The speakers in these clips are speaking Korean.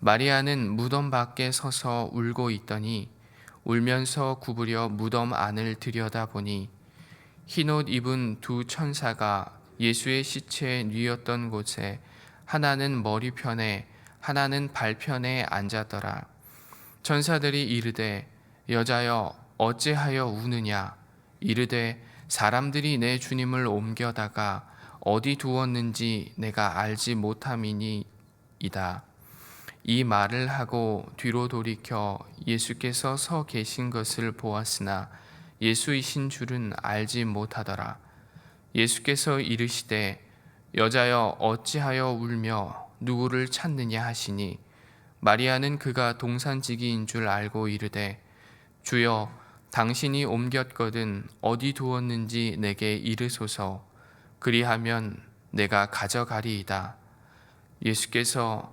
마리아는 무덤 밖에 서서 울고 있더니 울면서 구부려 무덤 안을 들여다보니 흰옷 입은 두 천사가 예수의 시체에 뉘었던 곳에 하나는 머리편에 하나는 발편에 앉았더라. 천사들이 이르되 여자여 어찌하여 우느냐 이르되 사람들이 내 주님을 옮겨다가 어디 두었는지 내가 알지 못함이니이다. 이 말을 하고 뒤로 돌이켜 예수께서 서 계신 것을 보았으나 예수이신 줄은 알지 못하더라. 예수께서 이르시되 여자여 어찌하여 울며 누구를 찾느냐 하시니 마리아는 그가 동산지기인 줄 알고 이르되 주여 당신이 옮겼거든 어디 두었는지 내게 이르소서 그리하면 내가 가져가리이다. 예수께서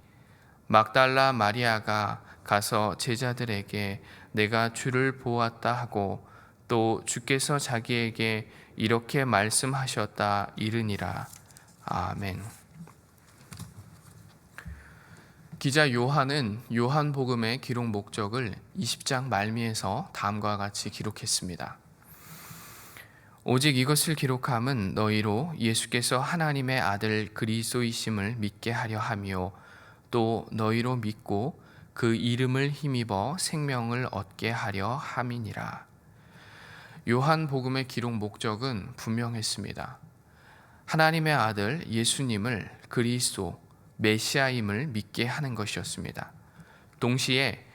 막달라 마리아가 가서 제자들에게 내가 주를 보았다 하고 또 주께서 자기에게 이렇게 말씀하셨다 이르니라 아멘. 기자 요한은 요한복음의 기록 목적을 20장 말미에서 다음과 같이 기록했습니다. 오직 이것을 기록함은 너희로 예수께서 하나님의 아들 그리스도이심을 믿게 하려 함이요 또 너희로 믿고 그 이름을 힘입어 생명을 얻게 하려 함이니라. 요한 복음의 기록 목적은 분명했습니다. 하나님의 아들 예수님을 그리스도 메시아임을 믿게 하는 것이었습니다. 동시에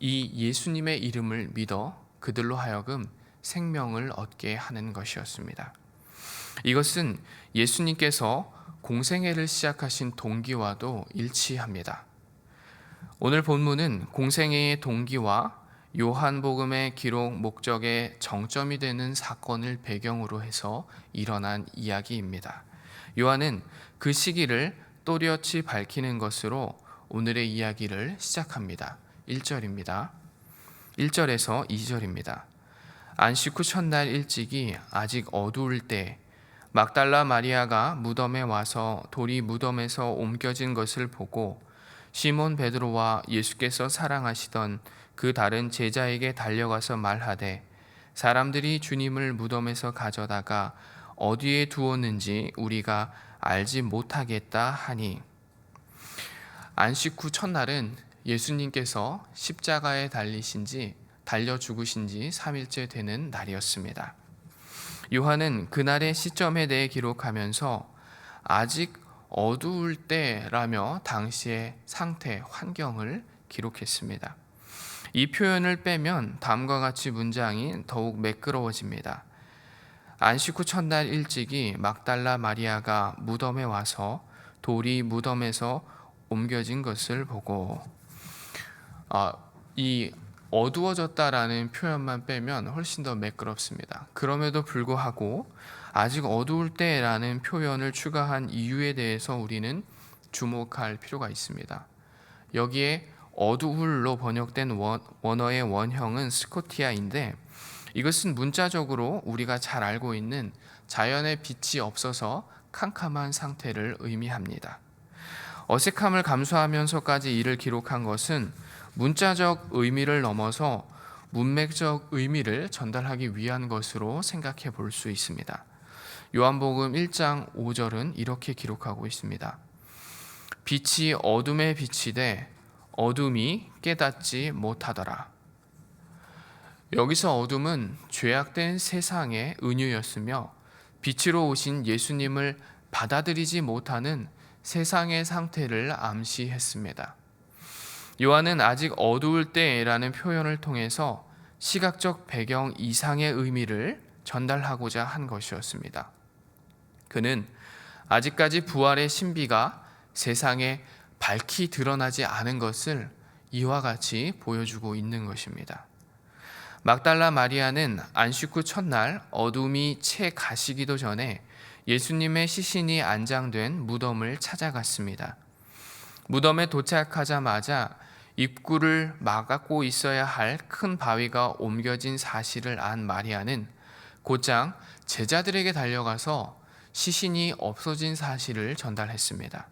이 예수님의 이름을 믿어 그들로 하여금 생명을 얻게 하는 것이었습니다. 이것은 예수님께서 공생애를 시작하신 동기와도 일치합니다. 오늘 본문은 공생애의 동기와 요한복음의 기록 목적의 정점이 되는 사건을 배경으로 해서 일어난 이야기입니다. 요한은 그 시기를 또렷이 밝히는 것으로 오늘의 이야기를 시작합니다. 1절입니다. 1절에서 2절입니다. 안식 후 첫날 일찍이 아직 어두울 때 막달라 마리아가 무덤에 와서 돌이 무덤에서 옮겨진 것을 보고 시몬 베드로와 예수께서 사랑하시던 그 다른 제자에게 달려가서 말하되 사람들이 주님을 무덤에서 가져다가 어디에 두었는지 우리가 알지 못하겠다 하니 안식 후 첫날은 예수님께서 십자가에 달리신 지 달려 죽으신 지 3일째 되는 날이었습니다. 요한은 그날의 시점에 대해 기록하면서 아직 어두울 때라며 당시의 상태, 환경을 기록했습니다. 이 표현을 빼면 다음과 같이 문장이 더욱 매끄러워집니다. 안식 후 첫날 일찍이 막달라 마리아가 무덤에 와서 돌이 무덤에서 옮겨진 것을 보고 아, 이 어두워졌다라는 표현만 빼면 훨씬 더 매끄럽습니다. 그럼에도 불구하고 아직 어두울 때라는 표현을 추가한 이유에 대해서 우리는 주목할 필요가 있습니다. 여기에 어두울로 번역된 원, 원어의 원형은 스코티아인데 이것은 문자적으로 우리가 잘 알고 있는 자연의 빛이 없어서 캄캄한 상태를 의미합니다. 어색함을 감수하면서까지 이를 기록한 것은 문자적 의미를 넘어서 문맥적 의미를 전달하기 위한 것으로 생각해 볼 수 있습니다. 요한복음 1장 5절은 이렇게 기록하고 있습니다. 빛이 어둠에 비치되 어둠이 깨닫지 못하더라. 여기서 어둠은 죄악된 세상의 은유였으며 빛으로 오신 예수님을 받아들이지 못하는 세상의 상태를 암시했습니다. 요한은 아직 어두울 때라는 표현을 통해서 시각적 배경 이상의 의미를 전달하고자 한 것이었습니다. 그는 아직까지 부활의 신비가 세상에 밝히 드러나지 않은 것을 이와 같이 보여주고 있는 것입니다. 막달라 마리아는 안식 후 첫날 어둠이 채 가시기도 전에 예수님의 시신이 안장된 무덤을 찾아갔습니다. 무덤에 도착하자마자 입구를 막고 있어야 할 큰 바위가 옮겨진 사실을 안 마리아는 곧장 제자들에게 달려가서 시신이 없어진 사실을 전달했습니다.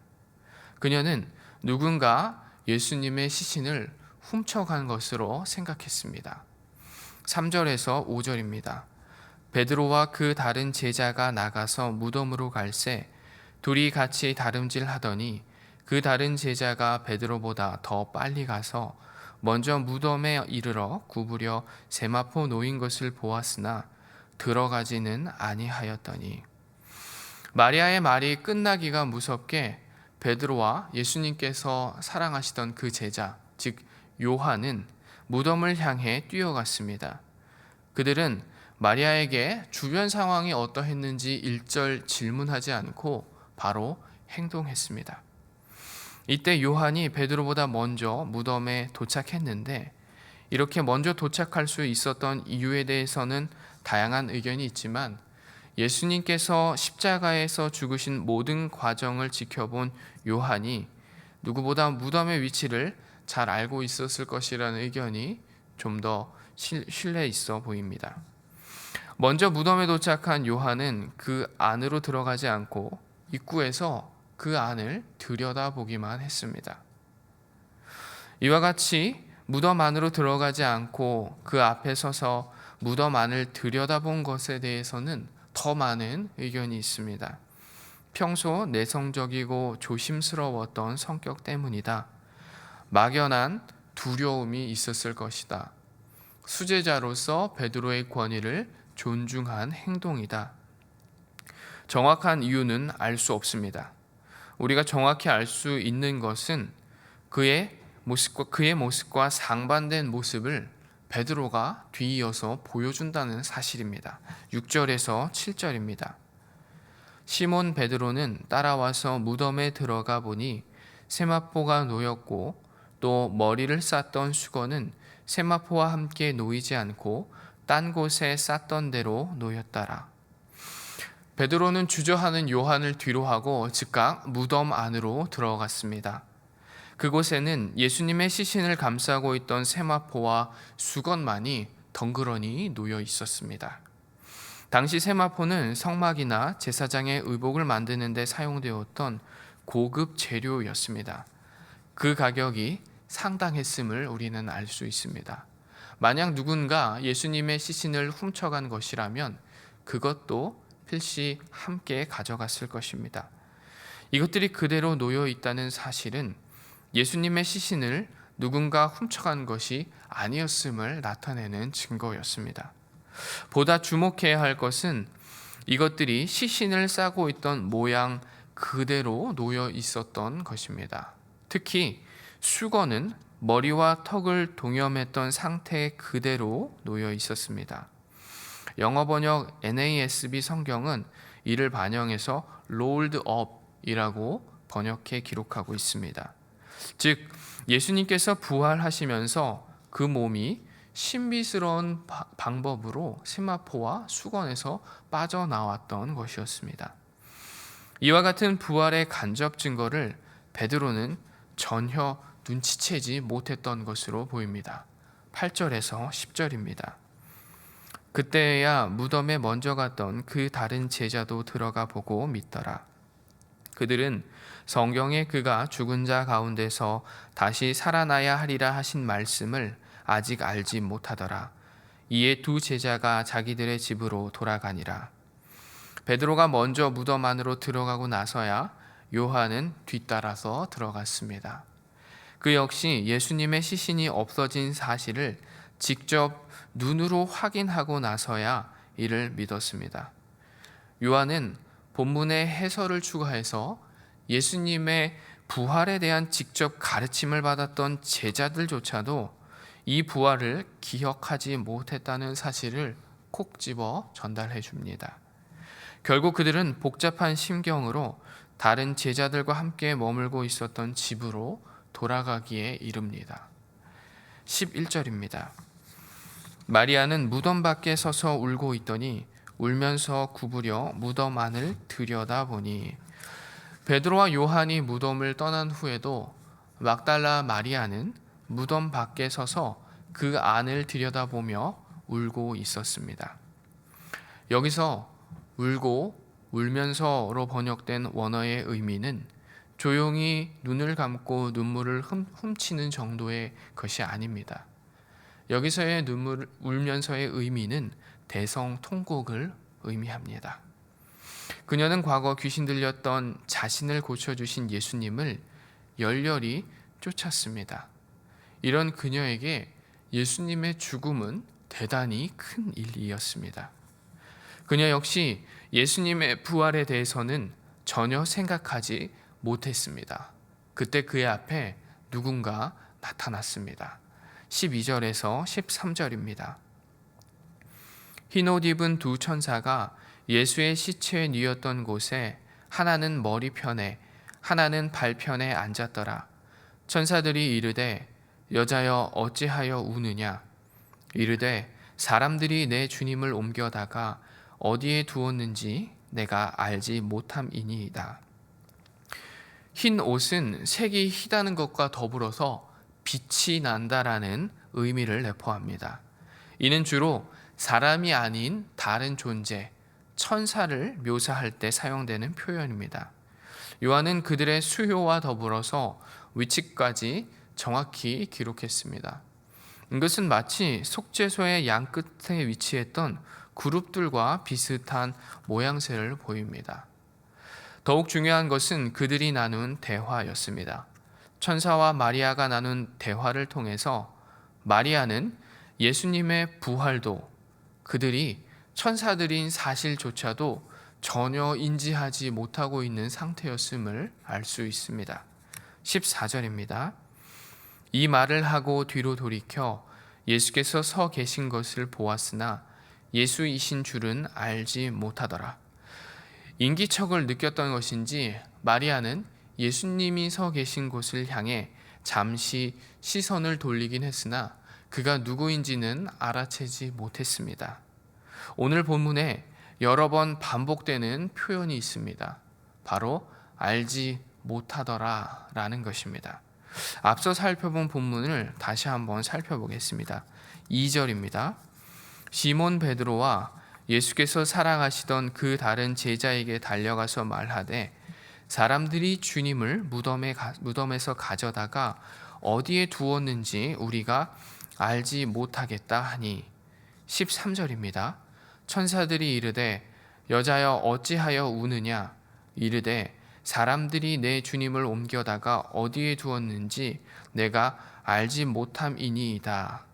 그녀는 누군가 예수님의 시신을 훔쳐간 것으로 생각했습니다. 3절에서 5절입니다. 베드로와 그 다른 제자가 나가서 무덤으로 갈새 둘이 같이 다름질 하더니 그 다른 제자가 베드로보다 더 빨리 가서 먼저 무덤에 이르러 구부려 세마포 놓인 것을 보았으나 들어가지는 아니하였더니 마리아의 말이 끝나기가 무섭게 베드로와 예수님께서 사랑하시던 그 제자 즉 요한은 무덤을 향해 뛰어갔습니다. 그들은 마리아에게 주변 상황이 어떠했는지 일절 질문하지 않고 바로 행동했습니다. 이때 요한이 베드로보다 먼저 무덤에 도착했는데 이렇게 먼저 도착할 수 있었던 이유에 대해서는 다양한 의견이 있지만 예수님께서 십자가에서 죽으신 모든 과정을 지켜본 요한이 누구보다 무덤의 위치를 잘 알고 있었을 것이라는 의견이 좀 더 신뢰 있어 보입니다. 먼저 무덤에 도착한 요한은 그 안으로 들어가지 않고 입구에서 그 안을 들여다보기만 했습니다. 이와 같이 무덤 안으로 들어가지 않고 그 앞에 서서 무덤 안을 들여다본 것에 대해서는 더 많은 의견이 있습니다. 평소 내성적이고 조심스러웠던 성격 때문이다. 막연한 두려움이 있었을 것이다. 수제자로서 베드로의 권위를 존중한 행동이다. 정확한 이유는 알 수 없습니다. 우리가 정확히 알 수 있는 것은 그의 모습과 그의 모습과 상반된 모습을 베드로가 뒤이어서 보여준다는 사실입니다. 6절에서 7절입니다. 시몬 베드로는 따라와서 무덤에 들어가 보니 세마포가 놓였고 또 머리를 쌌던 수건은 세마포와 함께 놓이지 않고 딴 곳에 쌌던 대로 놓였더라. 베드로는 주저하는 요한을 뒤로 하고 즉각 무덤 안으로 들어갔습니다. 그곳에는 예수님의 시신을 감싸고 있던 세마포와 수건만이 덩그러니 놓여 있었습니다. 당시 세마포는 성막이나 제사장의 의복을 만드는 데 사용되었던 고급 재료였습니다. 그 가격이 상당했음을 우리는 알 수 있습니다. 만약 누군가 예수님의 시신을 훔쳐간 것이라면 그것도 필시 함께 가져갔을 것입니다. 이것들이 그대로 놓여 있다는 사실은 예수님의 시신을 누군가 훔쳐간 것이 아니었음을 나타내는 증거였습니다. 보다 주목해야 할 것은 이것들이 시신을 싸고 있던 모양 그대로 놓여 있었던 것입니다. 특히 수건은 머리와 턱을 동염했던 상태 그대로 놓여 있었습니다. 영어 번역 NASB 성경은 이를 반영해서 rolled up이라고 번역해 기록하고 있습니다. 즉 예수님께서 부활하시면서 그 몸이 신비스러운 방법으로 세마포와 수건에서 빠져나왔던 것이었습니다. 이와 같은 부활의 간접 증거를 베드로는 전혀 눈치채지 못했던 것으로 보입니다. 8절에서 10절입니다. 그때야 무덤에 먼저 갔던 그 다른 제자도 들어가 보고 믿더라. 그들은 성경에 그가 죽은 자 가운데서 다시 살아나야 하리라 하신 말씀을 아직 알지 못하더라. 이에 두 제자가 자기들의 집으로 돌아가니라. 베드로가 먼저 무덤 안으로 들어가고 나서야 요한은 뒤따라서 들어갔습니다. 그 역시 예수님의 시신이 없어진 사실을 직접 눈으로 확인하고 나서야 이를 믿었습니다. 요한은 본문의 해설을 추가해서 예수님의 부활에 대한 직접 가르침을 받았던 제자들조차도 이 부활을 기억하지 못했다는 사실을 콕 집어 전달해 줍니다. 결국 그들은 복잡한 심경으로 다른 제자들과 함께 머물고 있었던 집으로 돌아가기에 이릅니다. 11절입니다. 마리아는 무덤 밖에 서서 울고 있더니 울면서 구부려 무덤 안을 들여다보니 베드로와 요한이 무덤을 떠난 후에도 막달라 마리아는 무덤 밖에 서서 그 안을 들여다보며 울고 있었습니다. 여기서 울고 울면서로 번역된 원어의 의미는 조용히 눈을 감고 눈물을 훔치는 정도의 것이 아닙니다. 여기서의 눈물 울면서의 의미는 대성 통곡을 의미합니다. 그녀는 과거 귀신 들렸던 자신을 고쳐주신 예수님을 열렬히 쫓았습니다. 이런 그녀에게 예수님의 죽음은 대단히 큰 일이었습니다. 그녀 역시 예수님의 부활에 대해서는 전혀 생각하지 못했습니다. 그때 그의 앞에 누군가 나타났습니다. 12절에서 13절입니다. 흰 옷 입은 두 천사가 예수의 시체에 뉘었던 곳에 하나는 머리편에 하나는 발편에 앉았더라. 천사들이 이르되 여자여 어찌하여 우느냐 이르되 사람들이 내 주님을 옮겨다가 어디에 두었는지 내가 알지 못함이니이다. 흰 옷은 색이 희다는 것과 더불어서 빛이 난다라는 의미를 내포합니다. 이는 주로 사람이 아닌 다른 존재, 천사를 묘사할 때 사용되는 표현입니다. 요한은 그들의 수요와 더불어서 위치까지 정확히 기록했습니다. 이것은 마치 속죄소의 양 끝에 위치했던 그룹들과 비슷한 모양새를 보입니다. 더욱 중요한 것은 그들이 나눈 대화였습니다. 천사와 마리아가 나눈 대화를 통해서 마리아는 예수님의 부활도 그들이 천사들인 사실조차도 전혀 인지하지 못하고 있는 상태였음을 알 수 있습니다. 14절입니다. 이 말을 하고 뒤로 돌이켜 예수께서 서 계신 것을 보았으나 예수이신 줄은 알지 못하더라. 인기척을 느꼈던 것인지 마리아는 예수님이 서 계신 곳을 향해 잠시 시선을 돌리긴 했으나 그가 누구인지는 알아채지 못했습니다. 오늘 본문에 여러 번 반복되는 표현이 있습니다. 바로 알지 못하더라 라는 것입니다. 앞서 살펴본 본문을 다시 한번 살펴보겠습니다. 2절입니다. 시몬 베드로와 예수께서 사랑하시던 그 다른 제자에게 달려가서 말하되 사람들이 주님을 무덤에 가, 무덤에서 가져다가 어디에 두었는지 우리가 알지 못하겠다 하니 13절입니다. 천사들이 이르되 여자여 어찌하여 우느냐 이르되 사람들이 내 주님을 옮겨다가 어디에 두었는지 내가 알지 못함이니이다.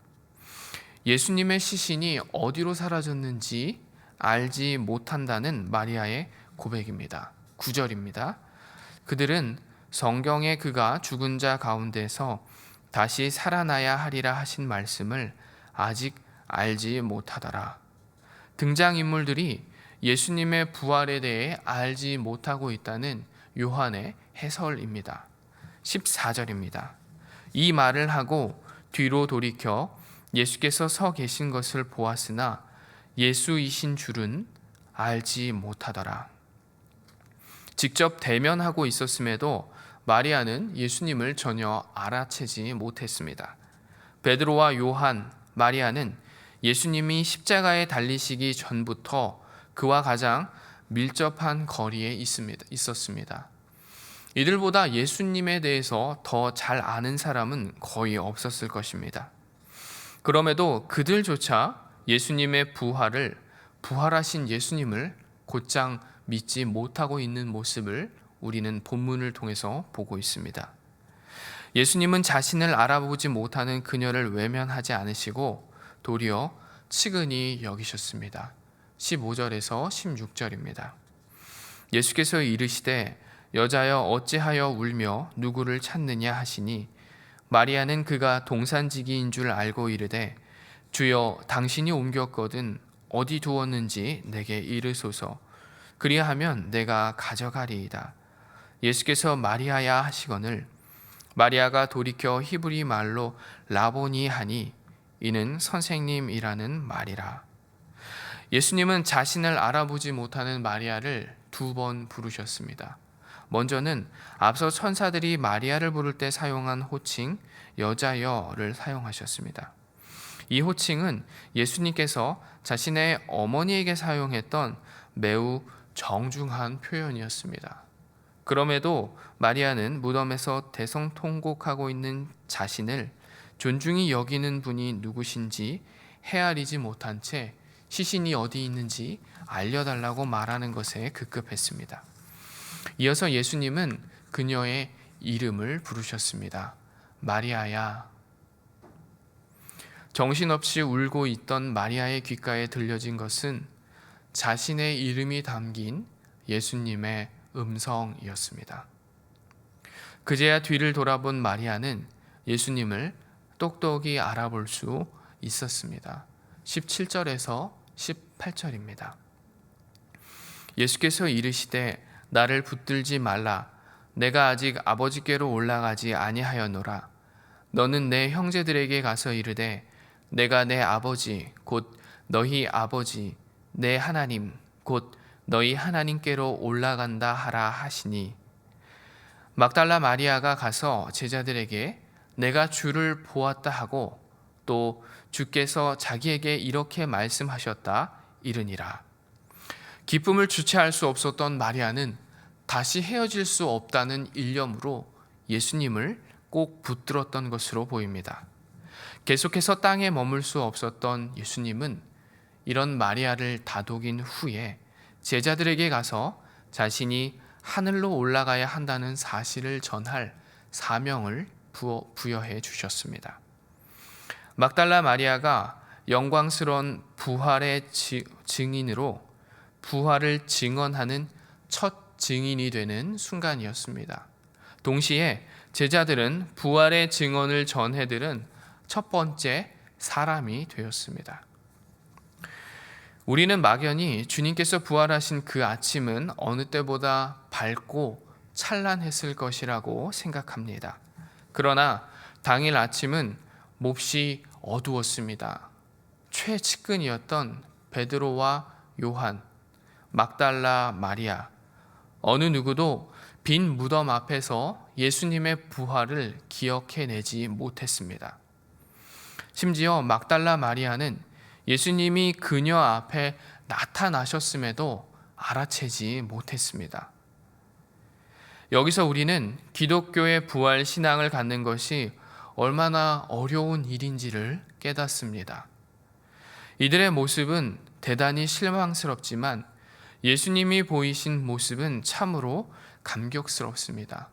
예수님의 시신이 어디로 사라졌는지 알지 못한다는 마리아의 고백입니다. 9절입니다. 그들은 성경에 그가 죽은 자 가운데서 다시 살아나야 하리라 하신 말씀을 아직 알지 못하더라. 등장인물들이 예수님의 부활에 대해 알지 못하고 있다는 요한의 해설입니다. 14절입니다. 이 말을 하고 뒤로 돌이켜 예수께서 서 계신 것을 보았으나 예수이신 줄은 알지 못하더라. 직접 대면하고 있었음에도 마리아는 예수님을 전혀 알아채지 못했습니다. 베드로와 요한, 마리아는 예수님이 십자가에 달리시기 전부터 그와 가장 밀접한 거리에 있습니다. 있었습니다. 이들보다 예수님에 대해서 더 잘 아는 사람은 거의 없었을 것입니다. 그럼에도 그들조차 예수님의 부활을 부활하신 예수님을 곧장 믿지 못하고 있는 모습을 우리는 본문을 통해서 보고 있습니다. 예수님은 자신을 알아보지 못하는 그녀를 외면하지 않으시고 도리어 측은히 여기셨습니다. 15절에서 16절입니다. 예수께서 이르시되 여자여 어찌하여 울며 누구를 찾느냐 하시니 마리아는 그가 동산지기인 줄 알고 이르되 주여 당신이 옮겼거든 어디 두었는지 내게 이르소서 그리하면 내가 가져가리이다. 예수께서 마리아야 하시거늘 마리아가 돌이켜 히브리 말로 라보니 하니 이는 선생님이라는 말이라. 예수님은 자신을 알아보지 못하는 마리아를 두 번 부르셨습니다. 먼저는 앞서 천사들이 마리아를 부를 때 사용한 호칭 여자여를 사용하셨습니다. 이 호칭은 예수님께서 자신의 어머니에게 사용했던 매우 정중한 표현이었습니다. 그럼에도 마리아는 무덤에서 대성통곡하고 있는 자신을 존중히 여기는 분이 누구신지 헤아리지 못한 채 시신이 어디 있는지 알려달라고 말하는 것에 급급했습니다. 이어서 예수님은 그녀의 이름을 부르셨습니다. 마리아야. 정신없이 울고 있던 마리아의 귓가에 들려진 것은 자신의 이름이 담긴 예수님의 음성이었습니다. 그제야 뒤를 돌아본 마리아는 예수님을 똑똑히 알아볼 수 있었습니다. 17절에서 18절입니다. 예수께서 이르시되 나를 붙들지 말라 내가 아직 아버지께로 올라가지 아니하였노라 너는 내 형제들에게 가서 이르되 내가 내 아버지 곧 너희 아버지 내 하나님 곧 너희 하나님께로 올라간다 하라 하시니 막달라 마리아가 가서 제자들에게 내가 주를 보았다 하고 또 주께서 자기에게 이렇게 말씀하셨다 이르니라. 기쁨을 주체할 수 없었던 마리아는 다시 헤어질 수 없다는 일념으로 예수님을 꼭 붙들었던 것으로 보입니다. 계속해서 땅에 머물 수 없었던 예수님은 이런 마리아를 다독인 후에 제자들에게 가서 자신이 하늘로 올라가야 한다는 사실을 전할 사명을 부여해 주셨습니다. 막달라 마리아가 영광스러운 부활의 증인으로 부활을 증언하는 첫 증인이 되는 순간이었습니다. 동시에 제자들은 부활의 증언을 전해들은 첫 번째 사람이 되었습니다. 우리는 막연히 주님께서 부활하신 그 아침은 어느 때보다 밝고 찬란했을 것이라고 생각합니다. 그러나 당일 아침은 몹시 어두웠습니다. 최측근이었던 베드로와 요한, 막달라 마리아, 어느 누구도 빈 무덤 앞에서 예수님의 부활을 기억해내지 못했습니다. 심지어 막달라 마리아는 예수님이 그녀 앞에 나타나셨음에도 알아채지 못했습니다. 여기서 우리는 기독교의 부활 신앙을 갖는 것이 얼마나 어려운 일인지를 깨닫습니다. 이들의 모습은 대단히 실망스럽지만 예수님이 보이신 모습은 참으로 감격스럽습니다.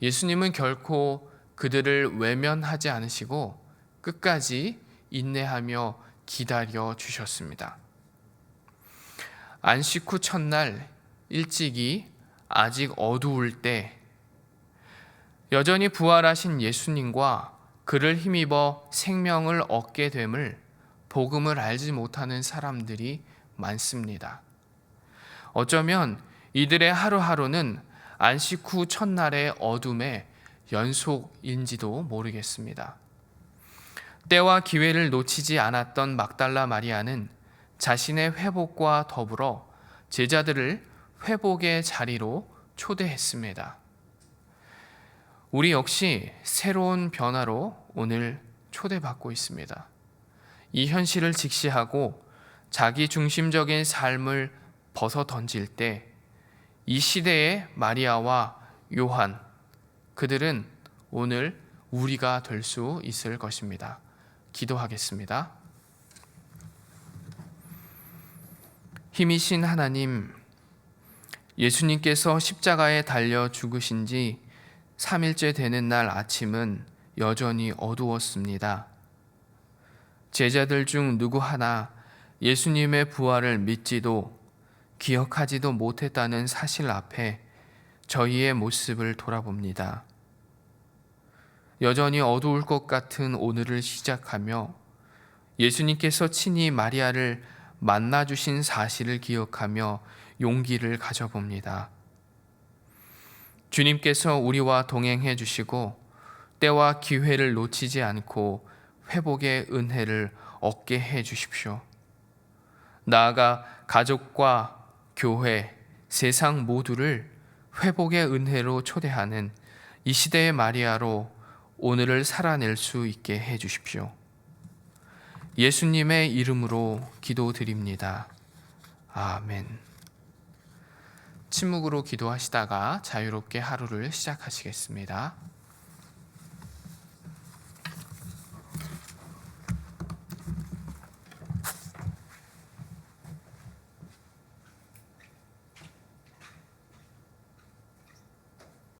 예수님은 결코 그들을 외면하지 않으시고 끝까지 인내하며 기다려 주셨습니다. 안식 후 첫날 일찍이 아직 어두울 때 여전히 부활하신 예수님과 그를 힘입어 생명을 얻게 됨을 복음을 알지 못하는 사람들이 많습니다. 어쩌면 이들의 하루하루는 안식 후 첫날의 어둠의 연속인지도 모르겠습니다. 때와 기회를 놓치지 않았던 막달라 마리아는 자신의 회복과 더불어 제자들을 회복의 자리로 초대했습니다. 우리 역시 새로운 변화로 오늘 초대받고 있습니다. 이 현실을 직시하고 자기 중심적인 삶을 벗어 던질 때 이 시대의 마리아와 요한 그들은 오늘 우리가 될 수 있을 것입니다. 기도하겠습니다. 힘이신 하나님, 예수님께서 십자가에 달려 죽으신 지 3일째 되는 날 아침은 여전히 어두웠습니다. 제자들 중 누구 하나 예수님의 부활을 믿지도 기억하지도 못했다는 사실 앞에 저희의 모습을 돌아봅니다. 여전히 어두울 것 같은 오늘을 시작하며 예수님께서 친히 마리아를 만나주신 사실을 기억하며 용기를 가져봅니다. 주님께서 우리와 동행해 주시고 때와 기회를 놓치지 않고 회복의 은혜를 얻게 해 주십시오. 나아가 가족과 교회, 세상 모두를 회복의 은혜로 초대하는 이 시대의 마리아로 오늘을 살아낼 수 있게 해 주십시오. 예수님의 이름으로 기도드립니다. 아멘. 침묵으로 기도하시다가 자유롭게 하루를 시작하시겠습니다.